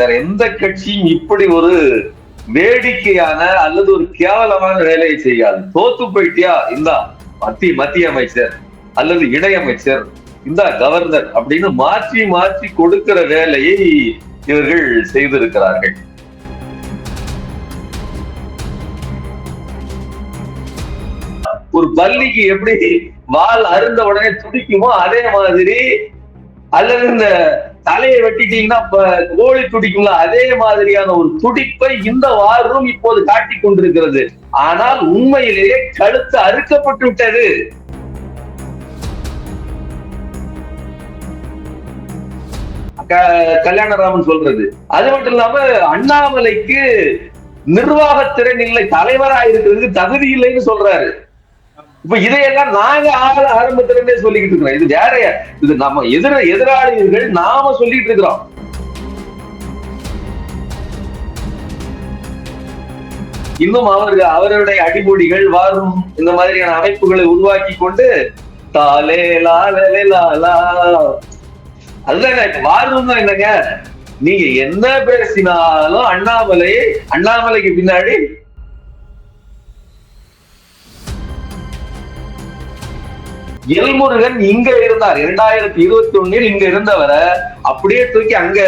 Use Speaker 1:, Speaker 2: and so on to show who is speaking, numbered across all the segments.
Speaker 1: வேற எந்த கட்சியும் இப்படி ஒரு வேடிக்கையான அல்லது ஒரு கேவலமான வேலையை செய்யாது. தோத்து போயிட்டியா? இந்தா மத்திய மத்திய அமைச்சர் அல்லது இணையமைச்சர் இந்த கவர்னர் அப்படின்னு மாற்றி மாற்றி கொடுக்கிற வேலையை இவர்கள் செய்திருக்கிறார்கள். ஒரு பள்ளிக்கு எப்படி வால் அருந்த உடனே துடிக்குமோ அதே மாதிரி அல்லது இந்த தலையை வெட்டிட்டீங்கன்னா இப்ப கோழி துடிக்கும்ல அதே மாதிரியான ஒரு துடிப்பை இந்த வாரும் இப்போது காட்டிக் கொண்டிருக்கிறது. ஆனால் உண்மையிலேயே கழுத்து அறுக்கப்பட்டு விட்டது. க- கல்யாணராமன் சொல்றது. அது மட்டும் இல்லாம அண்ணாமலைக்கு நிர்வாக திறன் இல்லை தலைவராக இருக்கிறதுக்கு தகுதி இல்லைன்னு சொல்றாரு. இப்ப இதையெல்லாம் நாங்க ஆள ஆரம்பத்திலிருந்தே சொல்லிக்கிட்டு இருக்கிறோம். இது வேற இது நம்ம எதிர எதிராளிகள் நாம சொல்லிட்டு இருக்கிறோம். இன்னும் அவர்கள் அவருடைய அடிமொழிகள் வரும். இந்த மாதிரியான அமைப்புகளை உருவாக்கி கொண்டு தாலே லாலே லாலா அதுதாங்க இப்ப வாரும் தான் என்னங்க? நீங்க என்ன பேசினாலும் அண்ணாமலை அண்ணாமலைக்கு பின்னாடி எல்முருகன் இங்க இருந்தார். இரண்டாயிரத்தி இருபத்தி ஒண்ணில் இங்க இருந்தவரை அப்படியே தூக்கி அங்க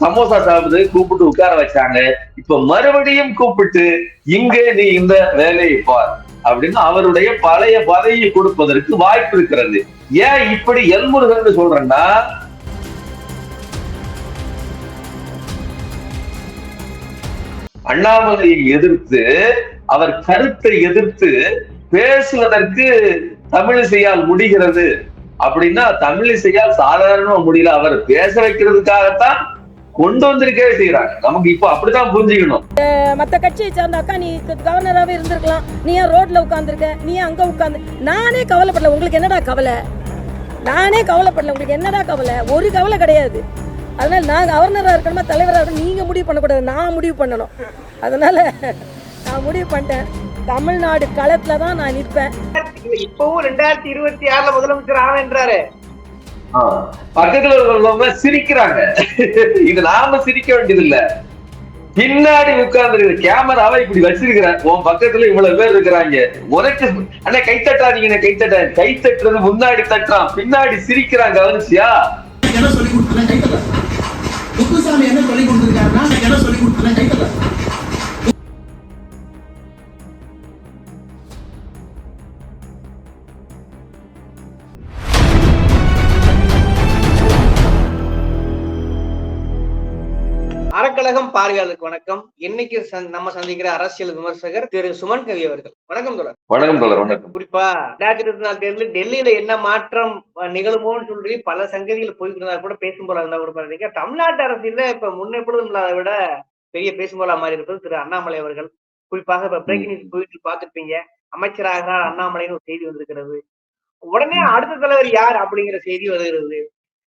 Speaker 1: சமோசா சாப்பிட்டு கூப்பிட்டு உட்கார வச்சாங்க. இப்ப மறுபடியும் கூப்பிட்டு இங்க நீ இந்த வேலையை பார் அப்படின்னு அவருடைய பழைய பதவியை கொடுப்பதற்கு வாய்ப்பு இருக்கிறது. ஏன் இப்படி எல்முருகன் சொல்றேன்னா அண்ணாமலையை எதிர்த்து அவர் கருத்தை எதிர்த்து பேசுவதற்கு தமிழிசையால் முடிகிறது அப்படின்னா தமிழிசையால் சாதாரணமா முடியல. அவர் பேச வைக்கிறதுக்காகத்தான் கொண்டு வந்திருக்கவே செய்யறாங்க நமக்கு இப்போ அப்படித்தான் புரிஞ்சுக்கணும்.
Speaker 2: மத்த கட்சியை சேர்ந்த அக்கா நீ கவர்னராகவே இருந்திருக்கலாம். நீ ஏன் ரோட்ல உட்காந்துருக்க நீ அங்க உட்காந்து நானே கவலைப்படல. உங்களுக்கு என்னடா கவலை? நானே கவலைப்படல. உங்களுக்கு என்னடா கவலை? ஒரு கவலை கிடையாது. அதனால நான் கவர்னராக இருக்கணுமா? தலைவராக இருக்கணும்? நீங்க முடிவு பண்ணக்கூடாது. நான் முடிவு பண்ணணும். அதனால நான் முடிவு பண்ணிட்டேன். தமிழ்நாடு களத்துல தான் நான் நிற்பேன்.
Speaker 3: இப்பவும் ரெண்டாயிரத்தி இருபத்தி ஆறுல முதலமைச்சர் ஆவேன்றாரு
Speaker 1: ஆஹ் பக்கத்துல இருக்கிறவங்க சிரிக்கிறாங்க. இது நாம சிரிக்க வேண்டியது இல்ல பின்னாடி உட்கார்ந்து இருக்கிற கேமராவை இப்படி வச்சிருக்கிற உன் பக்கத்துல இவ்வளவு பேர் இருக்கிறாங்க. உனக்கு அண்ணா கை தட்டாதீங்க கை தட்ட. கை தட்டுறது முன்னாடி தட்டுறான் பின்னாடி சிரிக்கிறான் கவனிச்சியா?
Speaker 4: என்ன சொல்லி கொடுத்தேன் கைத்தல முத்துசாமி என்ன சொல்லி கொடுத்திருக்காருன்னா என்ன சொல்லி கொடுத்தேன் கைத்தல
Speaker 3: அறக்கழகம் பார்வையாளருக்கு வணக்கம். இன்னைக்கு நம்ம சந்திக்கிற அரசியல் விமர்சகர் திரு சுமன் கவி அவர்கள். வணக்கம் தொடர்
Speaker 1: வணக்கம் தோழர் வணக்கம்.
Speaker 3: குறிப்பா ரெண்டாயிரத்தி இருபத்தி நாலு தேர்தலில் டெல்லியில என்ன மாற்றம் நிகழுமோன்னு சொல்லி பல சங்கதிகள் போய்கிட்டு கூட பேசும் போல இருந்தா கூட பாருங்க தமிழ்நாட்டு அரசியல இப்ப முன்னெப்பொழுதும் இல்லாத விட பெரிய பேசும் போல மாதிரி இருப்பது திரு அண்ணாமலை அவர்கள். குறிப்பாக இப்ப பிரேக்கிங் நியூஸ் போயிட்டு பார்த்திருப்பீங்க அமைச்சராக அண்ணாமலைன்னு ஒரு செய்தி வந்திருக்கிறது. உடனே அடுத்த தலைவர் யார் அப்படிங்கிற செய்தி வருகிறது.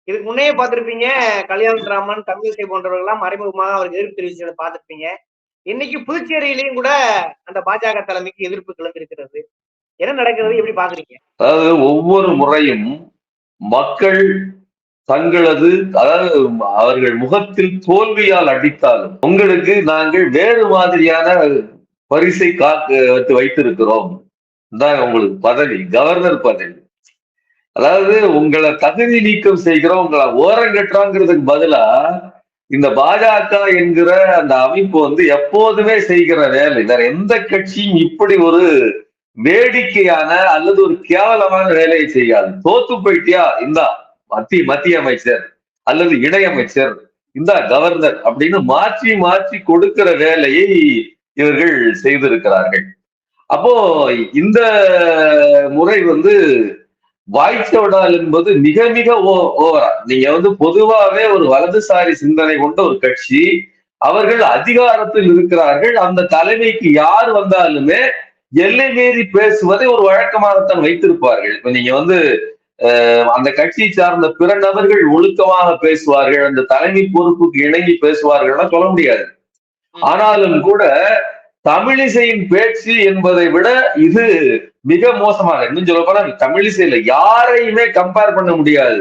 Speaker 3: இதுக்கு முன்னே பார்த்திருப்பீங்க கல்யாணராமன் தமிழிசை போன்றவர்கள்லாம் மறைமுகமாக அவருக்கு எதிர்ப்பு தெரிவிச்சதை பார்த்திருப்பீங்க. இன்னைக்கு புதுச்சேரியிலையும் கூட அந்த பாஜக தலைமைக்கு எதிர்ப்பு கிளம்பிருக்கிறது என்ன நடக்கிறது? எப்படி பாக்குறீங்க
Speaker 1: அதாவது ஒவ்வொரு முறையும் மக்கள் தங்களது அதாவது அவர்கள் முகத்தில் தோல்வியால் அடித்தாலும் உங்களுக்கு நாங்கள் வேறு மாதிரியான பரிசை காத்து வைத்து வைத்திருக்கிறோம். தான் உங்களுக்கு பதவி கவர்னர் பதவி. அதாவது உங்களை தகுதி நீக்கம் செய்கிறோம் உங்களை ஓரங்கட்டுறோங்கிறதுக்கு பதிலா இந்த பாஜக என்கிற அந்த அமைப்பு வந்து எப்போதுமே செய்கிற வேலை. வேற எந்த கட்சியும் இப்படி ஒரு வேடிக்கையான அல்லது ஒரு கேவலமான வேலையை செய்யாது. தோத்து போயிட்டியா? இந்தா மத்திய மத்திய அமைச்சர் அல்லது இணையமைச்சர் இந்தா கவர்னர் அப்படின்னு மாற்றி மாற்றி கொடுக்கிற வேலையை இவர்கள் செய்திருக்கிறார்கள். அப்போ இந்த முறை வந்து வாய்ச்சவடால் என்பது மிக மிக ஓ- ஓவரா நீங்க வந்து பொதுவாவே ஒரு வலதுசாரி சிந்தனை கொண்ட ஒரு கட்சி அவர்கள் அதிகாரத்தில் இருக்கிறார்கள் அந்த தலைமைக்கு யார் வந்தாலுமே எல்லை மீறி பேசுவதை ஒரு வழக்கமாகத்தான் வைத்திருப்பார்கள். இப்ப நீங்க வந்து அந்த கட்சியை சார்ந்த பிற நபர்கள் ஒழுக்கமாக பேசுவார்கள் அந்த தலைமை பொறுப்புக்கு இணங்கி பேசுவார்கள்னா சொல்ல முடியாது. ஆனாலும் கூட தமிழிசையின் பேச்சு என்பதை விட இது மிக மோசமாக இன்னும் சொல்ல போனா தமிழிசையில யாரையுமே கம்பேர் பண்ண முடியாது.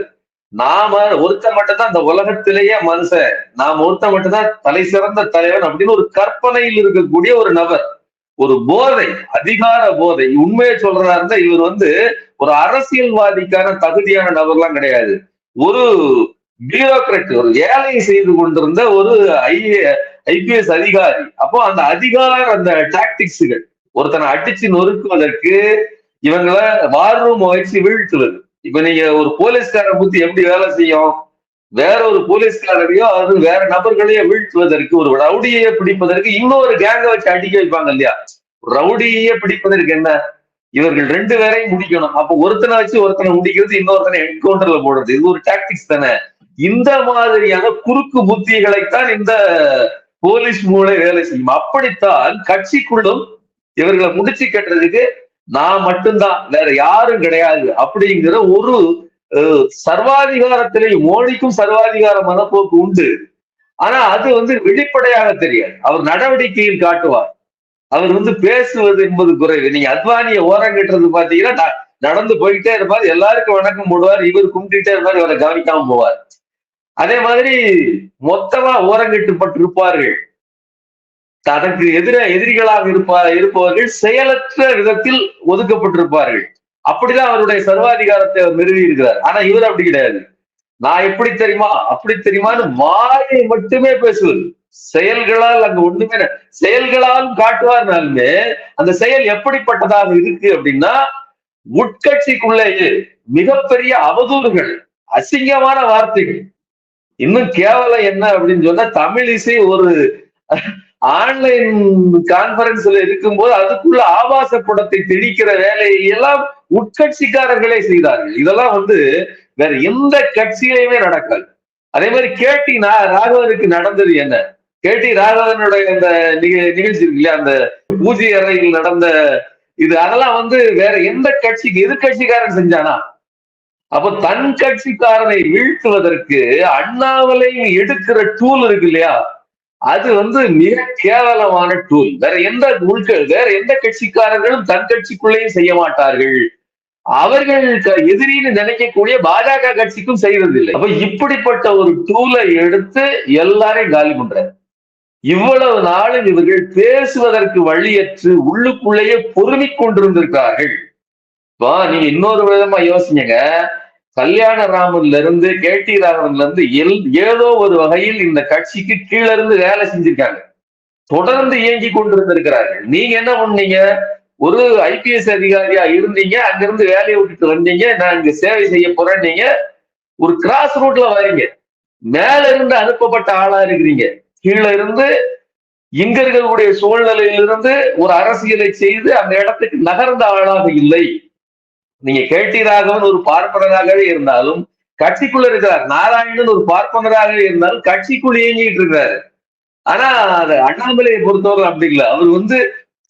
Speaker 1: நாம ஒருத்தன் மட்டும்தான் இந்த உலகத்திலேயே மனுஷன். நாம ஒருத்தன் மட்டும்தான் தலை சிறந்த தலைவன் அப்படின்னு ஒரு கற்பனையில் இருக்கக்கூடிய ஒரு நபர். ஒரு போதை அதிகார போதை. உண்மையை சொல்றதா இருந்தா இவர் வந்து ஒரு அரசியல்வாதிக்கான தகுதியான நபர்லாம் கிடையாது. ஒரு பியூரோக்ராட் ஒரு ஏழை செய்து கொண்டிருந்த ஒரு ஐஏ ஐபிஎஸ் அதிகாரி. அப்போ அந்த அதிகார அந்த டாக்டிக்ஸுகள் ஒருத்தனை அடிச்சு நொறுக்குவதற்கு இவங்களை வார் ரூம் வச்சு வீழ்த்துவது. இப்ப நீங்க ஒரு போலீஸ்காரர் புத்தி எப்படி வேலை செய்யும்? வேற ஒரு போலீஸ்காரரையோ அது வேற நபர்களையோ வீழ்த்துவதற்கு ஒரு ரவுடியை பிடிப்பதற்கு இன்னொரு கேங்க வச்சு அடிக்க வைப்பாங்க இல்லையா? ரவுடியை பிடிப்பதற்கு என்ன? இவர்கள் ரெண்டு பேரையும் முடிக்கணும். அப்ப ஒருத்தனை வச்சு ஒருத்தனை முடிக்கிறது இன்னொருத்தனை என்கவுண்டர்ல போடுறது. இது ஒரு டாக்டிக்ஸ் தானே. இந்த மாதிரியான குறுக்கு புத்திகளைத்தான் இந்த போலீஸ் மூளை வேலை செய்யும். அப்படித்தான் கட்சிக்குள்ளும் இவர்களை முடிச்சு கட்டுறதுக்கு நான் மட்டும்தான் வேற யாரும் கிடையாது அப்படிங்கிற ஒரு சர்வாதிகாரத்திலே மோடிக்கும் சர்வாதிகார மனப்போக்கு உண்டு. ஆனா அது வந்து வெளிப்படையாக தெரியாது. அவர் நடவடிக்கையில் காட்டுவார். அவர் வந்து பேசுவது என்பது குறைவு. நீங்க அத்வானிய ஓரம் கட்டுறது பாத்தீங்கன்னா நடந்து போயிட்டே இருப்பார். எல்லாருக்கும் வணக்கம் போடுவார். இவர் கும்பிட்டுட்டே இருப்பார். இவரை கவனிக்காம போவார். அதே மாதிரி மொத்தமா ஓரங்கட்டுப்பட்டிருப்பார்கள். தனக்கு எதிர எதிரிகளாக இருப்பா இருப்பவர்கள் செயலற்ற விதத்தில் ஒதுக்கப்பட்டிருப்பார்கள். அப்படிதான் அவருடைய சர்வாதிகாரத்தை அவர் நிறுவி இருக்கிறார் ஆனா இவர் அப்படி கிடையாது. நான் எப்படி தெரியுமா? அப்படி தெரியுமான்னு வாயை மட்டுமே பேசுவது. செயல்களால் அங்க ஒண்ணுமே செயல்களால் காட்டுவார்னாலுமே அந்த செயல் எப்படிப்பட்டதாக இருக்கு அப்படின்னா உட்கட்சிக்குள்ளேயே மிகப்பெரிய அவதூறுகள் அசிங்கமான வார்த்தைகள் இன்னும் கேவலம் என்ன அப்படின்னு சொன்னா தமிழ் இசை ஒரு ஆன்லைன் கான்பரன்ஸ்ல இருக்கும்போது அதுக்குள்ள ஆபாச படத்தை திணிக்கிற வேலையை எல்லாம் உட்கட்சிக்காரர்களே செய்தார்கள். இதெல்லாம் வந்து வேற எந்த கட்சியிலையுமே நடக்காது. அதே மாதிரி கேட்டி ராகவனுக்கு நடந்தது என்ன? கேட்டி ராகவனுடைய அந்த நிகழ்ச்சி இருக்கு இல்லையா? அந்த பூஜை அறையில் நடந்த இது. அதெல்லாம் வந்து வேற எந்த கட்சிக்கு எதிர்கட்சிக்காரன் செஞ்சானா? அப்ப தன் கட்சிக்காரனை வீழ்த்துவதற்கு அண்ணாமலை எடுக்கிற டூல் இருக்கு இல்லையா? அது வந்து மிக கேவலமான டூல் வேற எந்த உள்கள் வேற எந்த கட்சிக்காரர்களும் தன் கட்சிக்குள்ளேயும் செய்ய மாட்டார்கள். அவர்கள் எதிரின்னு நினைக்கக்கூடிய பாஜக கட்சிக்கும் செய்யறதில்லை அப்ப இப்படிப்பட்ட ஒரு டூலை எடுத்து எல்லாரையும் காலி பண்ற இவ்வளவு நாளும் இவர்கள் பேசுவதற்கு வழியற்று உள்ளுக்குள்ளேயே பொறுமிக் கொண்டிருந்திருக்கிறார்கள். நீங்க இன்னொரு விதமா யோசிங்க. கல்யாண ராமன்ல இருந்து கேடி ராமன்ல இருந்து எல் ஏதோ ஒரு வகையில் இந்த கட்சிக்கு கீழே இருந்து வேலை செஞ்சிருக்காங்க. தொடர்ந்து இயங்கி கொண்டிருந்திருக்கிறார்கள். நீங்க என்ன பண்ணீங்க? ஒரு ஐபிஎஸ் அதிகாரியா இருந்தீங்க அங்கிருந்து வேலையை விட்டுட்டு வந்தீங்க நான் இங்க சேவை செய்ய போறேன் நீங்க ஒரு கிராஸ் ரூட்ல வரீங்க. மேல இருந்து அனுப்பப்பட்ட ஆளா இருக்கிறீங்க. கீழே இருந்து இங்க இருக்கக்கூடிய சூழ்நிலையிலிருந்து ஒரு அரசியலை செய்து அந்த இடத்துக்கு நகர்ந்த ஆளாக இல்லை. நீங்க கேட்டீராகவன் ஒரு பார்ப்பனராகவே இருந்தாலும் கட்சிக்குள்ள இருக்கிறார். நாராயணன் ஒரு பார்ப்பனராகவே இருந்தாலும் கட்சிக்குள் இயங்கிட்டு இருக்கிறாரு. ஆனா அது அண்ணாமலையை பொறுத்தவரை அப்படி இல்லை. அவர் வந்து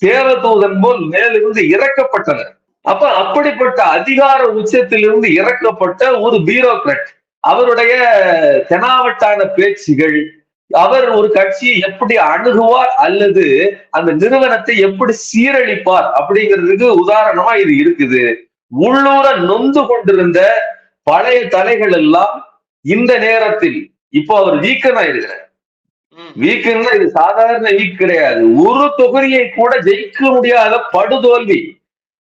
Speaker 1: தேவதூதன் போல் மேலிருந்து இறக்கப்பட்டனர் அப்ப அப்படிப்பட்ட அதிகார உச்சத்திலிருந்து இறக்கப்பட்ட ஒரு பியூரோக்ராட் அவருடைய தெனாவட்டான பேச்சுகள் அவர் ஒரு கட்சியை எப்படி அணுகுவார் அல்லது அந்த நிறுவனத்தை எப்படி சீரழிப்பார் அப்படிங்கிறதுக்கு உதாரணமா இது இருக்குது. உள்ளூர நொந்து கொண்டிருந்த பழைய தலைகள் எல்லாம் இந்த நேரத்தில் இப்போ அவர் வீக்கனா
Speaker 3: ம்.
Speaker 1: வீக்குன்னா இது சாதாரண வீக் கிடையாது. ஒரு தொகுதியை கூட ஜெயிக்க முடியாத படுதோல்வி.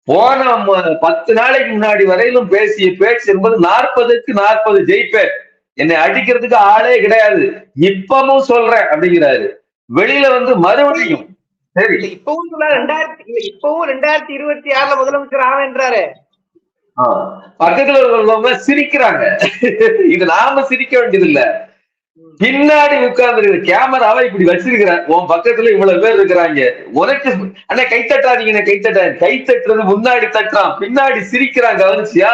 Speaker 1: போன பத்து நாளைக்கு முன்னாடி வரையிலும் பேசிய பேச்சு என்பது நாற்பதுக்கு நாற்பது ஜெயிப்பேன். என்னை அடிக்கிறதுக்கு ஆளே கிடையாது. இப்பவும் சொல்றேன் அப்படிங்கிறாரு. வெளியில வந்து மறுபடியும் சரி.
Speaker 3: இப்பவும் சொல்ல ரெண்டாயிரத்தி இப்பவும் ரெண்டாயிரத்தி இருபத்தி ஆறுல முதலமைச்சர் ஆவேன்றாரு.
Speaker 1: பக்கத்துல உள்ளவங்க சிரிக்கிறாங்க. இது நாம சிரிக்க வேண்டியது இல்ல பின்னாடி உட்கார்ந்து கேமராவை இப்படி வச்சிருக்கிறேன் உன் பக்கத்துல இவ்வளவு பேர் இருக்கிறாங்க. உனக்கு அண்ணா கை தட்டாதீங்க கை தட்ட கை தட்டுறது முன்னாடி தட்டுறான் பின்னாடி சிரிக்கிறான் கவனிச்சியா?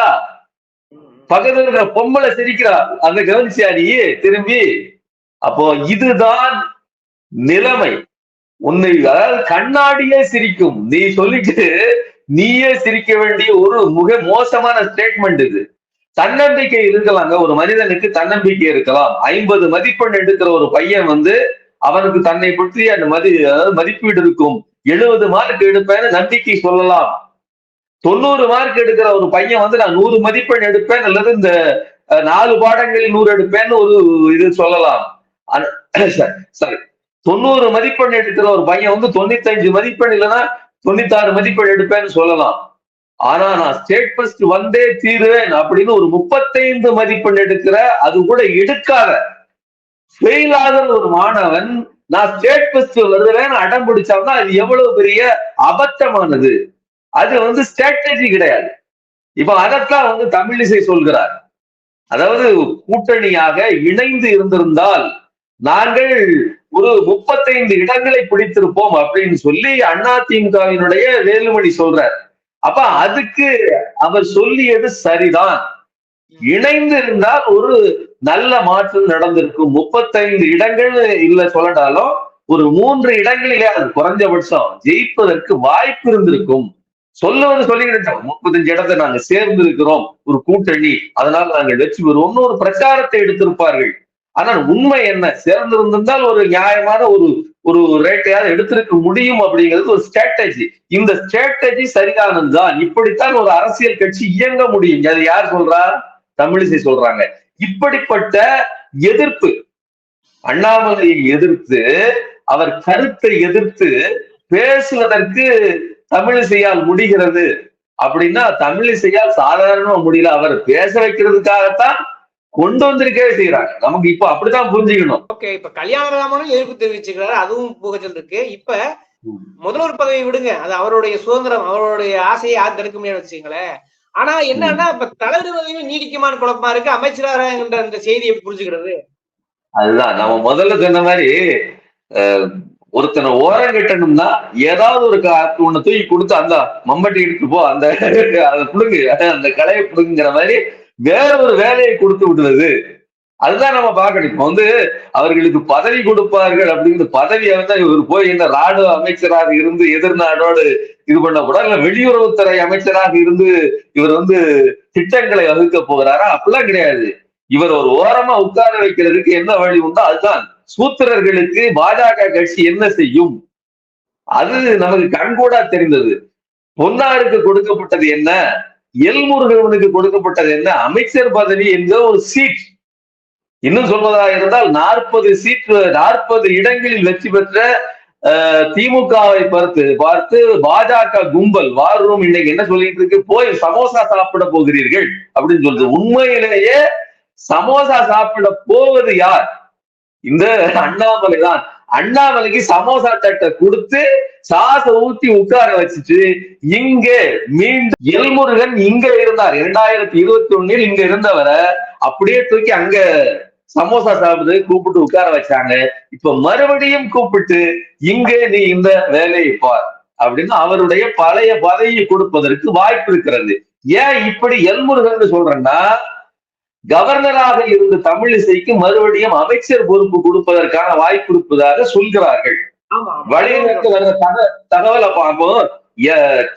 Speaker 1: பக்கத்துல இருக்கிற பொம்பளை சிரிக்கிறா அந்த கவனிச்சியா நீ? திரும்பி அப்போ இதுதான் நிலைமை. உன்னை அதாவது கண்ணாடியே சிரிக்கும். நீ சொல்லிட்டு நீயே சிரிக்க வேண்டிய ஒரு மிக மோசமான ஸ்டேட்மெண்ட் இது. தன்னம்பிக்கை இருக்கலாங்க. ஒரு மனிதனுக்கு தன்னம்பிக்கை இருக்கலாம். ஐம்பது மதிப்பெண் எடுக்கிற ஒரு பையன் வந்து அவனுக்கு தன்னை பற்றி அந்த மதி அதாவது மதிப்பீடு இருக்கும். எழுபது மார்க் எடுப்பேன்னு நம்பிக்கை சொல்லலாம். தொண்ணூறு மார்க் எடுக்கிற ஒரு பையன் வந்து நான் நூறு மதிப்பெண் எடுப்பேன் அல்லது இந்த நாலு பாடங்களில் நூறு எடுப்பேன்னு ஒரு இது சொல்லலாம். சரி. தொண்ணூறு மதிப்பெண் எடுக்கிற ஒரு பையன் வந்து தொண்ணூத்தஞ்சு மதிப்பெண் இல்லைன்னா தொண்ணூத்தாறு மதிப்பெண் எடுப்பேன்னு சொல்லலாம். ஆனா நான் ஸ்டேட் ஃபர்ஸ்ட் வந்தே தீருவேன் அப்படின்னு ஒரு முப்பத்தைந்து மதிப்பெண் எடுக்கிற அது கூட எடுக்காத. ஃபெயில் ஆகிற ஒரு மாணவன் நான் ஸ்டேட் ஃபர்ஸ்ட் வருவேன் அடம் பிடிச்சாங்கன்னா அது எவ்வளவு பெரிய அபத்தமானது. அது வந்து ஸ்ட்ராட்டஜி கிடையாது. இப்ப அதைத்தான் வந்து தமிழிசை சொல்கிறார். அதாவது கூட்டணியாக இணைந்து இருந்திருந்தால் நாங்கள் ஒரு முப்பத்தைந்து இடங்களை பிடித்திருப்போம் அப்படின்னு சொல்லி அதிமுகவினுடைய வேலுமணி சொல்றார். அப்ப அதுக்கு அவர் சொல்லியது சரிதான். இணைந்து இருந்தால் ஒரு நல்ல மாற்றம் நடந்திருக்கும். முப்பத்தைந்து இடங்கள் இல்ல சொல்லட்டாலும் ஒரு மூன்று இடங்களிலே அது குறைஞ்சபட்சம் ஜெயிப்பதற்கு வாய்ப்பு இருந்திருக்கும். சொல்லுவது சொல்லிக்கிட்டோம் முப்பத்தஞ்சு இடத்தை நாங்க சேர்ந்து இருக்கிறோம் ஒரு கூட்டணி. அதனால நாங்கள் வெற்றி பெறுவோம்னு ஒரு பிரச்சாரத்தை எடுத்திருப்பார்கள். ஆனால் உண்மை என்ன? சேர்ந்திருந்திருந்தால் ஒரு நியாயமான ஒரு ஒரு ரேட்டையாவது எடுத்திருக்க முடியும் அப்படிங்கிறது ஒரு ஸ்ட்ராட்டஜி இந்த ஸ்ட்ராட்டஜி சரிதானதுதான் இப்படித்தான் ஒரு அரசியல் கட்சி இயங்க முடியும். அது யார் சொல்றா? தமிழிசை சொல்றாங்க. இப்படிப்பட்ட எதிர்ப்பு அண்ணாமலையை எதிர்த்து அவர் கருத்தை எதிர்த்து பேசுவதற்கு தமிழிசையால் முடிகிறது. அப்படின்னா தமிழிசையால் சாதாரணமா முடியல. அவர் பேச வைக்கிறதுக்காகத்தான் கொண்டு வந்திருக்கே செய்யறாங்க நமக்கு இப்ப அப்படித்தான் புரிஞ்சுக்கணும்.
Speaker 3: ஓகே இப்ப கல்யாணராமனும் எதிர்ப்பு தெரிவிச்சுக்கிறாரு அதுவும் புகச்சல் இருக்கு. இப்ப முதல்வர் பதவி விடுங்க. அது அவருடைய சுதந்திரம் அவருடைய ஆசையை யார் தடுக்க முடியாது வச்சுங்களேன் ஆனா என்னன்னா இப்ப தலைவர் பதவியும் நீடிக்குமான்னு குழப்பமா இருக்கு. அமைச்சராகின்ற அந்த செய்தியை புரிஞ்சுக்கிறது?
Speaker 1: அதுதான். நம்ம முதல்ல சொன்ன மாதிரி ஒருத்தனை ஓரம் கட்டணும்னா ஏதாவது ஒரு ஒண்ணு தூக்கி கொடுத்து அந்த மம்பட்டி எடுத்து போ அந்த அதை புடுங்கு அந்த கலையை புடுங்குங்கிற மாதிரி வேற ஒரு வேலையை கொடுத்து விடுவது. அதுதான் நம்ம பார்க்கணும். இப்ப வந்து அவர்களுக்கு பதவி கொடுப்பார்கள் அப்படிங்கிற பதவியை வந்து இவர் போய் இந்த ராணுவ அமைச்சராக இருந்து எதிர்நாடோடு இது பண்ண கூட இல்ல வெளியுறவுத்துறை அமைச்சராக இருந்து இவர் வந்து திட்டங்களை வகுக்க போகிறாரா? அப்படிலாம் கிடையாது. இவர் ஒரு ஓரமா உட்கார வைக்கிறதுக்கு என்ன வழி உண்டோ அதுதான். சூத்திரர்களுக்கு பாஜக கட்சி என்ன செய்யும்? அது நமக்கு கண்கூடா தெரிந்தது. பொன்னாருக்கு கொடுக்கப்பட்டது என்ன? எல்முருகனுக்கு கொடுக்கப்பட்டது என்ன? அமைச்சர் பதவி என்கிற ஒரு சீட் இன்னும் சொல்வதாக இருந்தால் நாற்பது சீட் நாற்பது இடங்களில் வெற்றி பெற்ற அஹ், திமுகவை பார்த்து பார்த்து பாஜக கும்பல் வார் ரூம் இன்னைக்கு என்ன சொல்லிட்டு இருக்கு? போய் சமோசா சாப்பிட போகிறீர்கள் அப்படின்னு சொல்றது உண்மையிலேயே சமோசா சாப்பிட போவது யார்? இந்த அண்ணாமலை தான் அண்ணாமலைக்கு சமோசா தட்டை கொடுத்து சாச ஊத்தி உட்கார வச்சுட்டு இங்க மீண்டும் எல்முருகன் இங்க இருந்தார். இரண்டாயிரத்தி இருபத்தி ஒண்ணில் இங்க இருந்தவரை அப்படியே தூக்கி அங்க சமோசா சாப்பிட்டு கூப்பிட்டு உட்கார வச்சாங்க. இப்ப மறுபடியும் கூப்பிட்டு இங்க நீ இந்த வேலையை பார் அப்படின்னு அவருடைய பழைய பதவியை கொடுப்பதற்கு வாய்ப்பு இருக்கிறது. ஏன் இப்படி எல்முருகன் சொல்றேன்னா கவர்னராக இருந்த தமிழிசைக்கு மறுபடியும் அமைச்சர் பொறுப்பு கொடுப்பதற்கான வாய்ப்பு இருப்பதாக சொல்கிறார்கள். வழிநடத்த வர்ற தக- தகவலை பார்ப்போம்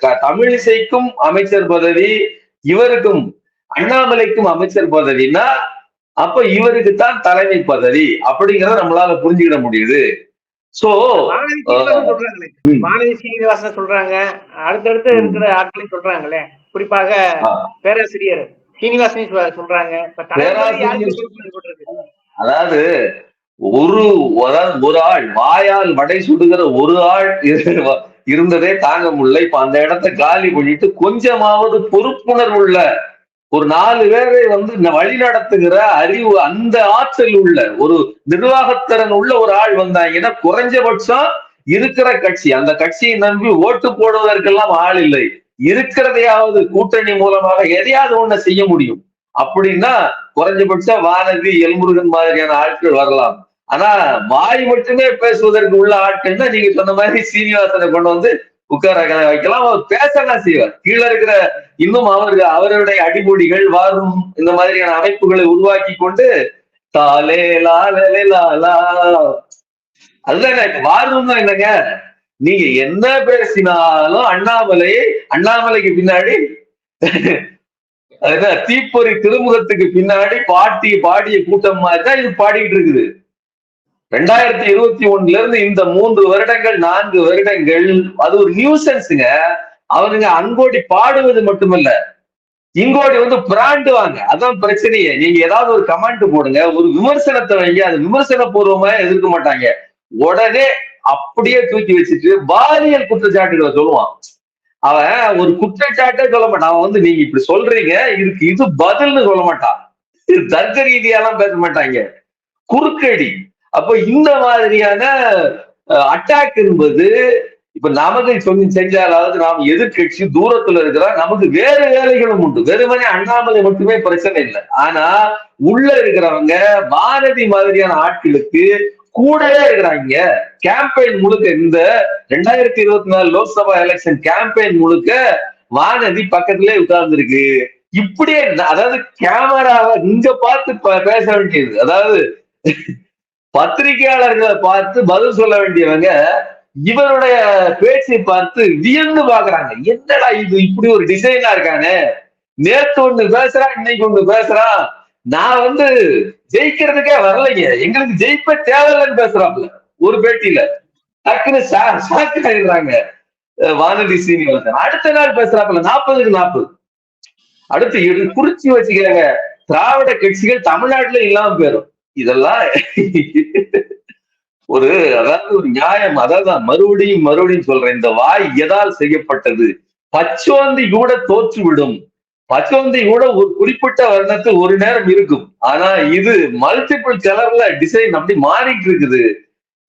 Speaker 1: தமிழிசைக்கும் அமைச்சர் பதவி இவருக்கும் அண்ணாமலைக்கும் அமைச்சர் பதவினா அப்ப இவருக்கு தான் தலைமை பதவி. அப்படிங்கறத நம்மளால புரிஞ்சுக்கிட முடியுது. சோ
Speaker 3: வானதி சீனிவாசன் சொல்றாங்க. அடுத்தடுத்து. இருக்கிற ஆட்களையும் சொல்றாங்களே. குறிப்பாக. பேராசிரியர். சீனிவாசன் சொல்றாங்க?
Speaker 1: அதாவது ஒரு அதாவது ஒரு ஆள் வாயால் வடை சுடுகிற ஒரு ஆள் இரு- இருந்ததே தாங்க முடியல. இப்ப அந்த இடத்த காலி பண்ணிட்டு கொஞ்சமாவது பொறுப்புணர்வுள்ள ஒரு நாலு பேரை வந்து வழி நடத்துகிற அறிவு அந்த ஆற்றல் உள்ள ஒரு நிர்வாகத்திறன் உள்ள ஒரு ஆள் வந்தாங்கன்னா குறைஞ்சபட்சம் இருக்கிற கட்சி அந்த கட்சியை நம்பி ஓட்டு போடுவதற்கெல்லாம் ஆள் இல்லை. இருக்கிறதையாவது கூட்டணி மூலமாக எதையாவது ஒண்ணு செய்ய முடியும். அப்படின்னா குறைஞ்சபட்ச வானதி எல்முருகன் மாதிரியான ஆட்கள் வரலாம். ஆனா வாய் மட்டுமே பேசுவதற்கு உள்ள ஆட்கள்னா நீங்க சொன்ன மாதிரி சீனிவாசனை கொண்டு வந்து உட்கார வைக்கலாம். அவர் பேசலாம் செய்வார். கீழே இருக்கிற இன்னும் அவருக்கு அவருடைய அடிமொழிகள் வாரும் இந்த மாதிரியான அமைப்புகளை உருவாக்கி கொண்டு தாலே லாலே லாலா. அதுதான் வாரும் தான் என்னங்க? நீங்க என்ன பேசினாலும் அண்ணாமலை அண்ணாமலைக்கு பின்னாடி அதுதான் தீப்பொறி திருமுகத்துக்கு பின்னாடி பாட்டி பாடிய கூட்டம் மாதிரி தான் இது பாடிக்கிட்டு இருக்குது. ரெண்டாயிரத்தி இருபத்தி ஒண்ணுல இருந்து இந்த மூன்று வருடங்கள் நான்கு வருடங்கள் அது ஒரு நியூசன்ஸுங்க அவனுங்க அங்கோடி பாடுவது மட்டுமல்ல. இங்கோடி வந்து பிராண்டுவாங்க. அதான் பிரச்சனையே. நீங்க ஏதாவது ஒரு கமெண்ட் போடுங்க. ஒரு விமர்சனத்தை வைங்க. அது விமர்சன பூர்வமா எதிர்க்க மாட்டாங்க. உடனே அப்படியே தூக்கி வச்சுட்டு பாலியல் குற்றச்சாட்டுகளை சொல்லுவான். அவன் ஒரு குற்றச்சாட்டே சொல்ல மாட்டான். அவன் வந்து நீங்க இப்படி சொல்றீங்க இதுக்கு இது பதில்னு சொல்ல மாட்டான். இது தர்க்க ரீதியாலாம் பேச மாட்டாங்க. குறுக்கடி. அப்போ இந்த மாதிரியான அட்டாக் என்பது இப்ப நமக்கு சொல்லி செஞ்சாலாவது நாம் எதிர்கட்சி தூரத்துல இருக்கிறா நமக்கு வேறு வேலைகளும் உண்டு. வெறுமனே அண்ணாமலை மட்டுமே பிரச்சனை இல்லை. ஆனா உள்ள இருக்கிறவங்க பாரதி மாதிரியான ஆட்களுக்கு கூடவே இருக்கிறாங்க. கேம்பெயின் முழுக்க இந்த ரெண்டாயிரத்தி இருபத்தி நாலு லோக்சபா எலெக்ஷன் கேம்பெயின் முழுக்க வானதி பக்கத்திலே உட்கார்ந்துருக்கு. இப்படியே அதாவது கேமராவை இங்க பார்த்து பேச வேண்டியது. அதாவது பத்திரிகையாளர்களை பார்த்து பதில் சொல்ல வேண்டியவங்க இவருடைய பேச்சை பார்த்து வியந்து பாக்குறாங்க என்னடா இது இப்படி ஒரு டிசைனா இருக்கானே? நேத்து ஒண்ணு பேசுறான் இன்னைக்கு ஒண்ணு பேசுறான் நான் வந்து ஜெயிக்கிறதுக்கே வரலைங்க. எங்களுக்கு ஜெயிப்ப தேவையில்லைன்னு பேசுறாப்புல. ஒரு பேட்டியில. டக்குன்னு ஷாக் ஆயிடுறாங்க. வானதி சீனிவாசன். அடுத்த நாள் பேசுறாப்புல நாற்பதுக்கு நாற்பது. அடுத்து இது குறிச்சி வச்சுக்கிறாங்க திராவிட கட்சிகள் தமிழ்நாட்டுல இல்லாம போயிரும். இதெல்லாம் ஒரு அதாவது ஒரு நியாயம் அதாவது மறுபடியும் மறுபடியும் சொல்றேன் இந்த வாய் எதால் செய்யப்பட்டது? பச்சோந்தி கூட தோற்றுவிடும். பச்சோந்தி கூட ஒரு குறிப்பிட்ட வர்ணத்து ஒரு நேரம் இருக்கும். ஆனா இது மல்டிபிள் கலர்ல டிசைன் அப்படி மாறிட்டு இருக்குது.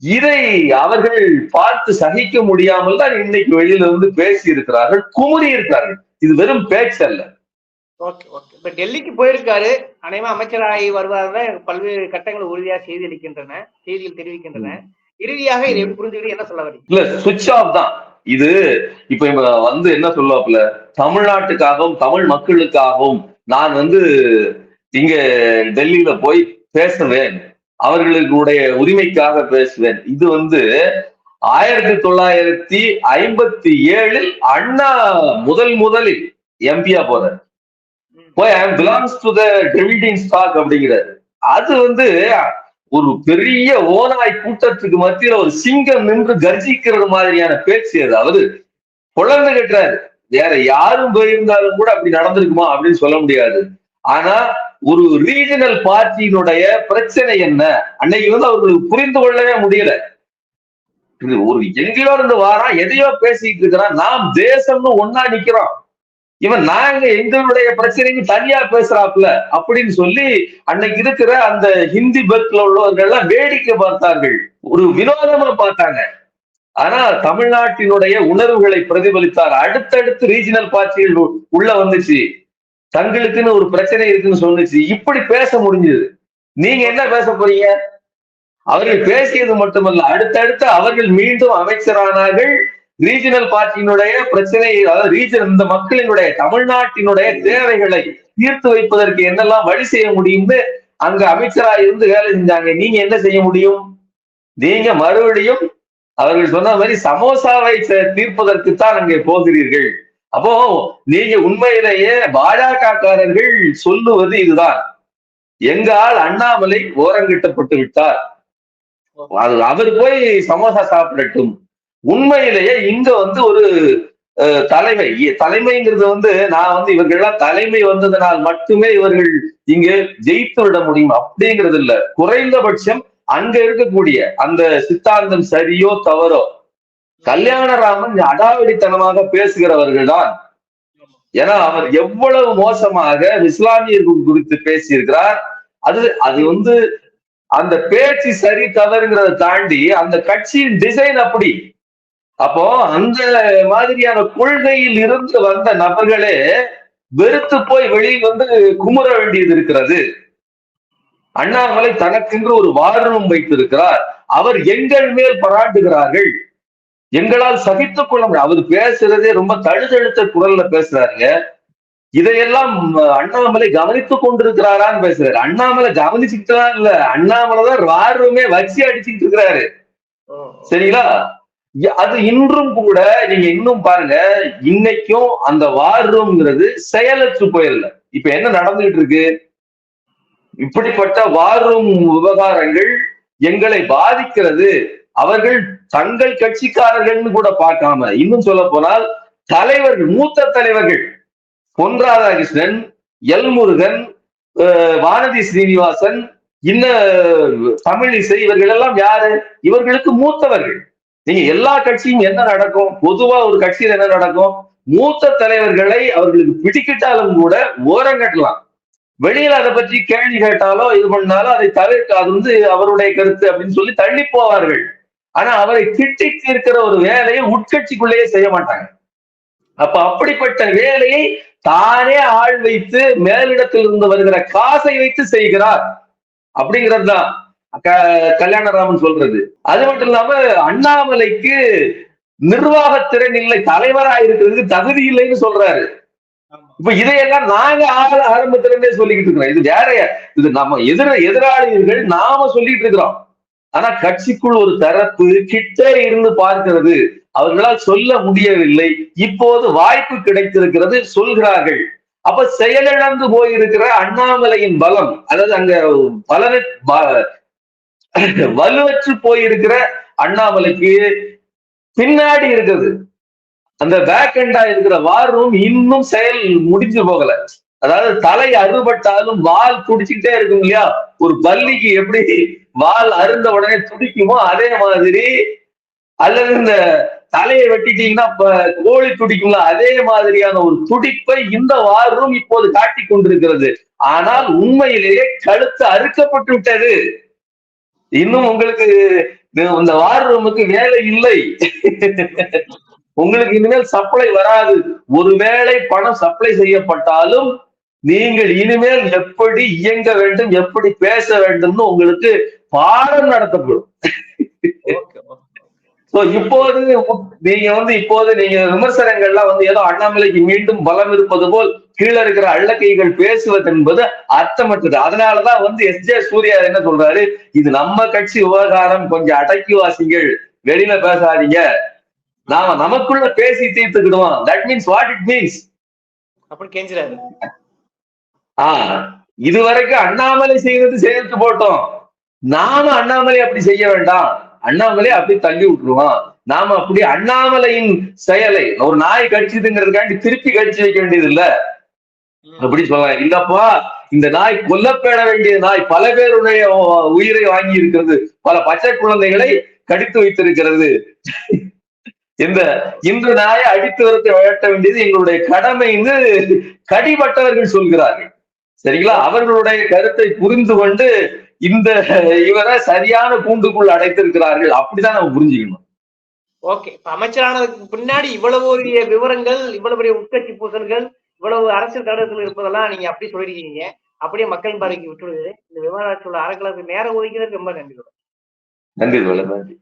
Speaker 1: இதை அவர்கள் பார்த்து சகிக்க முடியாமல் தான் இன்னைக்கு வெளியில இருந்து பேசி இருக்கிறார்கள் குமுறி இருக்கிறார்கள் இது வெறும் பேச்சு அல்ல
Speaker 3: ஓகே ஓகே இப்ப டெல்லிக்கு போயிருக்காரு. அனைவா அமைச்சராகி வருவார்கள் பல்வேறு கட்டங்கள் உறுதியாக செய்தி அளிக்கின்றன செய்திகள் தெரிவிக்கின்றன. இறுதியாக இதை புரிஞ்சுக்கிட்டு என்ன சொல்ல வரீங்க?
Speaker 1: இல்ல சுவிட்ச் ஆஃப் தான். இது இப்ப இவங்க வந்து என்ன சொல்லுவாப்புல? தமிழ்நாட்டுக்காகவும் தமிழ் மக்களுக்காகவும் நான் வந்து இங்க டெல்லியில போய் பேசுவேன். அவர்களுடைய உரிமைக்காக பேசுவேன். இது வந்து ஆயிரத்தி தொள்ளாயிரத்தி ஐம்பத்தி ஏழில் அண்ணா முதல் முதலில் எம்பியா போறார். போய் I belongs to the Dravidian stock அப்படிங்கிறாரு. அது வந்து ஒரு பெரிய ஓனாய் கூட்டத்துக்கு மத்தியில ஒரு சிங்கம் நின்று கர்ஜிக்கிறது மாதிரியான பேச்சு அது. அவரு குழந்தை கட்டுறாரு. வேற யாரும் போயிருந்தாலும் கூட அப்படி நடந்திருக்குமா அப்படின்னு சொல்ல முடியாது. ஆனா ஒரு ரீஜனல் பார்ட்டியினுடைய பிரச்சனை என்ன? அன்னைக்கு வந்து அவர்களுக்கு புரிந்து கொள்ளவே முடியல. இது ஒரு எங்கேயோ இருந்து வாரம் எதையோ பேசிட்டு இருக்கிறான். நாம் தேசம்னு ஒன்னா நிக்கிறோம். இவன் நாங்க எங்களுடைய பிரச்சனைக்கு தனியா பேசுறாப்புல அப்படின்னு சொல்லி அன்னைக்கு இருக்கிற அந்த ஹிந்தி பக்ல உள்ளவர்கள் எல்லாம் வேடிக்கை பார்த்தார்கள். ஒரு வினோதமா பார்த்தாங்க. ஆனா தமிழ்நாட்டினுடைய உணர்வுகளை பிரதிபலித்தார். அடுத்தடுத்து ரீஜனல் பார்ட்டிகள் உள்ள வந்துச்சு. தங்களுக்குன்னு ஒரு பிரச்சனை இருக்குன்னு சொன்னுச்சு. இப்படி பேச முடிஞ்சது. நீங்க என்ன பேச போறீங்க? அவர்கள் பேசியது மட்டுமல்ல. அடுத்தடுத்து அவர்கள் மீண்டும் அமைச்சரானார்கள். ரீஜனல் பார்ட்டியினுடைய பிரச்சனை அதாவது ரீஜன் இந்த மக்களினுடைய தமிழ்நாட்டினுடைய தேவைகளை தீர்த்து வைப்பதற்கு என்னெல்லாம் வழி செய்ய முடியும்னு அங்க அமைச்சரா இருந்து வேலை செஞ்சாங்க. நீங்க என்ன செய்ய முடியும்? நீங்க மறுபடியும் அவர்கள் சொன்ன மாதிரி சமோசாவை தீர்ப்பதற்கு தீர்ப்பதற்குத்தான் அங்கே போகிறீர்கள். அப்போ நீங்க உண்மையிலேயே பாஜகக்காரர்கள் சொல்லுவது இதுதான். எங்கால் அண்ணாமலை ஓரங்கிட்டப்பட்டு விட்டார். அவர் போய் சமோசா சாப்பிடட்டும். உண்மையிலேயே இங்க வந்து ஒரு அஹ், தலைமை. தலைமைங்கிறது வந்து நான் வந்து இவர்கள்லாம் தலைமை வந்ததனால் மட்டுமே இவர்கள் இங்கு ஜெயித்து விட முடியும். அப்படிங்கிறது இல்ல. குறைந்தபட்சம் அங்க இருக்கக்கூடிய அந்த சித்தாந்தம் சரியோ தவறோ கல்யாணராமன் அடாவடித்தனமாக பேசுகிறவர்கள் தான். ஏன்னா அவர் எவ்வளவு மோசமாக இஸ்லாமியர்கள் குறித்து பேசியிருக்கிறார். அது அது வந்து அந்த பேச்சு சரி தவறுங்கிறத தாண்டி அந்த கட்சியின் டிசைன் அப்படி. அப்போ அந்த மாதிரியான கொள்கையில் இருந்து வந்த நபர்களே வெறுத்து போய் வெளியில் வந்து குமுற வேண்டியது இருக்கிறது. அண்ணாமலை தனக்கென்று ஒரு வாரணம் வைத்திருக்கிறார். அவர் எங்கள் மேல் பராட்டுகிறார்கள். எங்களால் சகித்துக் கொள்ள முடியும் அவர் பேசுறதே ரொம்ப தழுதழுத்த குரல்ல பேசுறாருங்க. இதையெல்லாம் அண்ணாமலை கவனித்துக் கொண்டிருக்கிறாரான்னு பேசுறாரு. அண்ணாமலை கவனிச்சுக்கிட்டு இல்ல? அண்ணாமலை தான் வாரமே வச்சு அடிச்சுக்கிட்டு இருக்கிறாரு. சரிங்களா? அது இன்றும் கூட நீங்க இன்னும் பாருங்க இன்னைக்கும் அந்த வார் ரூம்ங்கிறது செயலற்று போயிடல இப்ப என்ன நடந்துகிட்டு இருக்கு இப்படிப்பட்ட வார் ரூம் விவகாரங்கள் எங்களை பாதிக்கிறது. அவர்கள் தங்கள் கட்சிக்காரர்கள்னு கூட பார்க்காம இன்னும் சொல்ல போனால் தலைவர்கள் மூத்த தலைவர்கள் பொன் ராதாகிருஷ்ணன் எல் முருகன் வானதி ஸ்ரீனிவாசன் இன்ன தமிழிசை இவர்கள் எல்லாம் யாரு? இவர்களுக்கு மூத்தவர்கள். நீங்க எல்லா கட்சியும் என்ன நடக்கும்? பொதுவா ஒரு கட்சியில் என்ன நடக்கும்? மூத்த தலைவர்களை அவர்களுக்கு பிடிக்கிட்டாலும் கூட ஓரங்கட்டலாம் வெளியில அதை பற்றி கேள்வி கேட்டாலோ இது பண்ணாலோ அதை தவிர்க்க அது வந்து அவருடைய கருத்து அப்படின்னு சொல்லி தள்ளி போவார்கள். ஆனா அவரை திட்டி தீர்க்கிற ஒரு வேலையை உட்கட்சிக்குள்ளேயே செய்ய மாட்டாங்க. அப்ப அப்படிப்பட்ட வேலையை தானே ஆள் வைத்து மேலிடத்தில் இருந்து வருகிற காசை வைத்து செய்கிறார். அப்படிங்கிறது தான் கல்யாணராமன் சொல்றது. அது மட்டும் இல்லாம அண்ணாமலைக்கு நிர்வாகத்திறன் இல்லை தலைவரா இருக்கிறதுக்கு தகுதி இல்லைன்னு சொல்றாரு. இப்ப இதையெல்லாம் நாங்க ஆள ஆரம்பத்துல சொல்லிக்கிட்டு இருக்கிறோம். இது வேற இது நம்ம எதிர எதிராளிகள் நாம சொல்லிட்டு இருக்கிறோம். ஆனா கட்சிக்குள் ஒரு தரப்பு கிட்ட இருந்து பார்க்கிறது அவர்களால் சொல்ல முடியவில்லை. இப்போது வாய்ப்பு கிடைத்திருக்கிறது சொல்கிறார்கள். அப்ப செயலிழந்து போயிருக்கிற அண்ணாமலையின் பலம் அதாவது அங்க பலன வலுவற்று போயிருக்கிற அண்ணாமலைக்கு பின்னாடி இருக்குது. அந்த பேக் எண்டா இருக்கிற வார் ரூம் இன்னும் செயல் முடிஞ்சு போகல. அதாவது தலை அறுபட்டாலும் வால் துடிச்சுக்கிட்டே இருக்கும் இல்லையா? ஒரு பல்லிக்கு எப்படி வால் அருந்த உடனே துடிக்குமோ அதே மாதிரி அல்லது இந்த தலையை வெட்டிட்டீங்கன்னா கோழி துடிக்கும்ல அதே மாதிரியான ஒரு துடிப்பை இந்த வார் ரூம் இப்போது காட்டி கொண்டிருக்கிறது. ஆனால் உண்மையிலேயே கழுத்து அறுக்கப்பட்டு விட்டது. இன்னும் உங்களுக்கு இந்த வார் ரூமுக்கு வேலை இல்லை. உங்களுக்கு இனிமேல் சப்ளை வராது. ஒருவேளை பணம் சப்ளை செய்யப்பட்டாலும் நீங்கள் இனிமேல் எப்படி இயங்க வேண்டும் எப்படி பேச வேண்டும்னு உங்களுக்கு பாடம் நடத்தப்படும். சோ இப்போது நீங்க வந்து இப்போது நீங்க விமர்சனங்கள்லாம் வந்து ஏதோ அண்ணாமலைக்கு மீண்டும் பலம் இருப்பது போல் கீழே இருக்கிற அள்ளக்கைகள் பேசுவது என்பது அர்த்தமற்றது. அதனாலதான் வந்து எஸ் ஜே சூர்யா என்ன சொல்றாரு? இது நம்ம கட்சி விவகாரம். கொஞ்சம் அடக்கி வாசிங்கள். வெளியில பேசாதீங்க. நாம நமக்குள்ள பேசி தீர்த்துக்கிடுவோம். That means what it means
Speaker 3: அப்படின்னு கெஞ்சுறாரு.
Speaker 1: ஆஹ் இதுவரைக்கும் அண்ணாமலை செய்யறது செய்துட்டு போட்டோம். நாம அண்ணாமலை அப்படி செய்ய வேண்டாம். அண்ணாமலை அப்படி தள்ளி விட்டுருவான். நாம அப்படி அண்ணாமலையின் செயலை ஒரு நாய் கடிச்சதுங்கிறதுக்காண்டி திருப்பி கடிச்சு வைக்க வேண்டியது இல்ல அப்படி சொல்லலாம். இல்லப்பா இந்த நாய் கொல்லப்பட வேண்டிய நாய் பல பேருடைய உயிரை வாங்கி இருக்கிறது. பல பச்சை குழந்தைகளை கடித்து வைத்திருக்கிறது. இந்த இன்று நாயை அடித்து வரத்தை வழட்ட வேண்டியது எங்களுடைய கடமைன்னு கடிபட்டவர்கள் சொல்கிறார்கள். சரிங்களா? அவர்களுடைய கருத்தை புரிந்து கொண்டு இந்த இவரை சரியான கூண்டுக்குள் அடைத்திருக்கிறார்கள். அப்படிதான் நம்ம புரிஞ்சுக்கணும்.
Speaker 3: ஓகே இப்ப அமைச்சரானதுக்கு பின்னாடி இவ்வளவு பெரிய விவரங்கள் இவ்வளவு பெரிய உட்கட்சி பூசல்கள் இவ்வளவு அரசியல் தடயங்கள் இருப்பதெல்லாம் நீங்க அப்படி சொல்லிருக்கீங்க அப்படியே மக்கள் பார்வைக்கு விட்டுடுது. இந்த விவகாரத்தோட அறக்கலத்துக்கு நேரம் ஒதுக்கிறது ரொம்ப நன்றி
Speaker 1: நன்றி நன்றி.